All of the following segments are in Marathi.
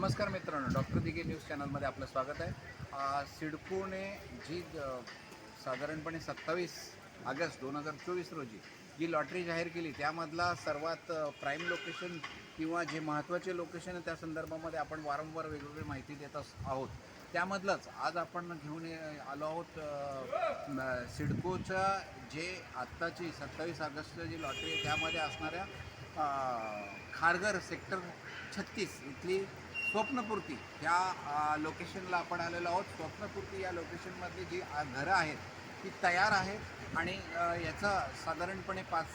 नमस्कार मित्रांनो डॉक्टर दिगे न्यूज चॅनलमध्ये आपलं स्वागत आहे. सिडकोने जी साधारणपणे सत्तावीस ऑगस्ट दोन हजार चोवीस रोजी जी लॉटरी जाहीर केली त्यामधला सर्वात प्राईम लोकेशन किंवा जे महत्त्वाचे लोकेशन आहे त्या संदर्भामध्ये आपण वारंवार वेगवेगळी माहिती देत अस आहोत. त्यामधलंच आज आपण घेऊन ये- आलो आहोत सिडकोच्या जे आत्ताची सत्तावीस ऑगस्टची जी लॉटरी आहे त्यामध्ये असणाऱ्या खारघर सेक्टर छत्तीस इथली स्वप्नपूर्ती. ह्या लोकेशनला आपण आलेलो आहोत. स्वप्नपूर्ती या लोकेशनमधली जी घरं आहेत ती तयार आहेत आणि याचा साधारणपणे पाच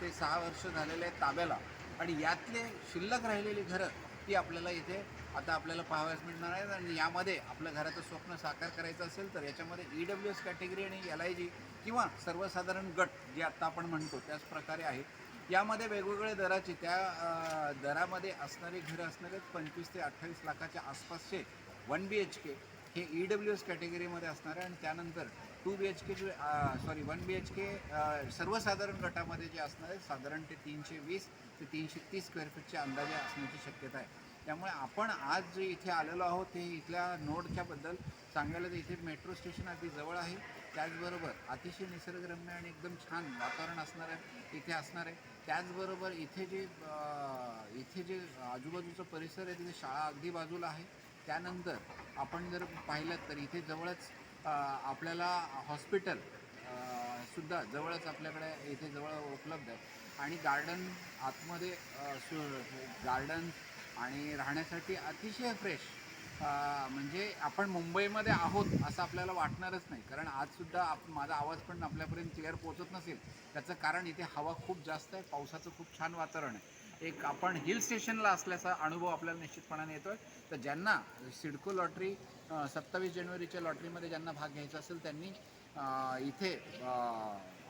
ते सहा वर्ष झालेले आहेत ताब्याला. आणि यातले शिल्लक राहिलेली घरं ती आपल्याला इथे आता आपल्याला पाहाव्यास मिळणार आहेत. आणि यामध्ये आपलं घराचं स्वप्न साकार करायचं असेल तर याच्यामध्ये ई डब्ल्यू एस कॅटेगरी आणि एल आय जी किंवा सर्वसाधारण गट जे आत्ता आपण म्हणतो त्याच प्रकारे आहे. यामध्ये वेगवेगळ्या दराची त्या दरामध्ये असणारी घरं असणारेच पंचवीस ते अठ्ठावीस लाखाच्या आसपासचे वन बी एच के हे ई डब्ल्यू एस कॅटेगरीमध्ये असणार आहे आणि त्यानंतर टू बी एच के जे sorry one B H K सर्वसाधारण गटामध्ये जे असणार आहे साधारण ते तीनशे वीस ते तीनशे तीस स्क्वेअर फीटचे अंदाजे असण्याची शक्यता आहे. त्यामुळे आपण आज जे इथे आलेलो आहोत ते इथल्या नोडच्याबद्दल सांगायला तर इथे मेट्रो स्टेशन अगदी जवळ आहे. त्याचबरोबर अतिशय निसर्गरम्य आणि एकदम छान वातावरण असणार आहे इथे असणार आहे. त्याचबरोबर इथे जे इथे जे आजूबाजूचा परिसर आहे तिथे शाळा अगदी बाजूला आहे. त्यानंतर आपण जर पाहिलं तर इथे जवळच आपल्याला हॉस्पिटल सुद्धा जवळच आपल्याकडे इथे जवळ उपलब्ध आहे. आणि गार्डन आतमध्ये सु गार्डन आणि राहण्यासाठी अतिशय फ्रेश म्हणजे आपण मुंबईमध्ये आहोत असं आपल्याला वाटणारच नाही. कारण आजसुद्धा आप माझा आवाज पण आपल्यापर्यंत क्लिअर पोहोचत नसेल. त्याचं कारण इथे हवा खूप जास्त आहे पावसाचं खूप छान वातावरण आहे. एक आपण हिल स्टेशनला असल्याचा अनुभव आपल्याला निश्चितपणाने येतो आहे तर ज्यांना सिडको लॉटरी सत्तावीस जानेवारीच्या लॉटरीमध्ये ज्यांना भाग घ्यायचा असेल त्यांनी इथे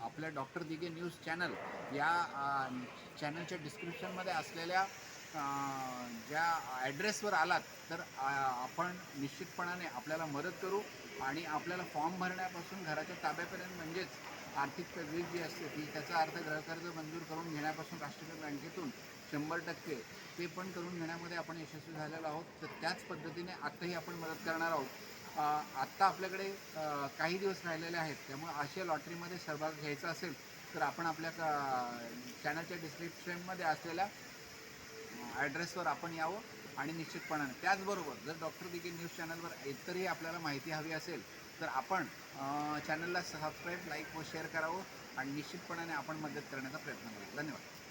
आपल्या डॉक्टर दिगे न्यूज चॅनल या चॅनलच्या डिस्क्रिप्शनमध्ये असलेल्या ज्या ॲड्रेसवर आलात तर आपण निश्चितपणाने आपल्याला मदत करू आणि आपल्याला फॉर्म भरण्यापासून घराच्या ताब्यापर्यंत म्हणजेच आर्थिक तजवीज जी असते ती त्याचा अर्थ गृहकर्ज मंजूर करून घेण्यापासून राष्ट्रीय बँकेतून शंभर टक्के ते पण करून घेण्यामध्ये आपण यशस्वी झालेलो आहोत. तर त्याच पद्धतीने आत्ताही आपण मदत करणार आहोत. आत्ता आपल्याकडे काही दिवस राहिलेले आहेत त्यामुळे अशा लॉटरीमध्ये सहभाग घ्यायचा असेल तर आपण आपल्या चॅनलच्या डिस्क्रिप्शनमध्ये असलेल्या ॲड्रेसवर आपण यावं आणि निश्चितपणाने. त्याचबरोबर जर डॉक्टर दिगे न्यूज चॅनलवर इतरही आपल्याला माहिती हवी असेल तर आपण चॅनलला सबस्क्राईब लाईक व शेअर करावं आणि निश्चितपणाने आपण मदत करण्याचा प्रयत्न करू धन्यवाद.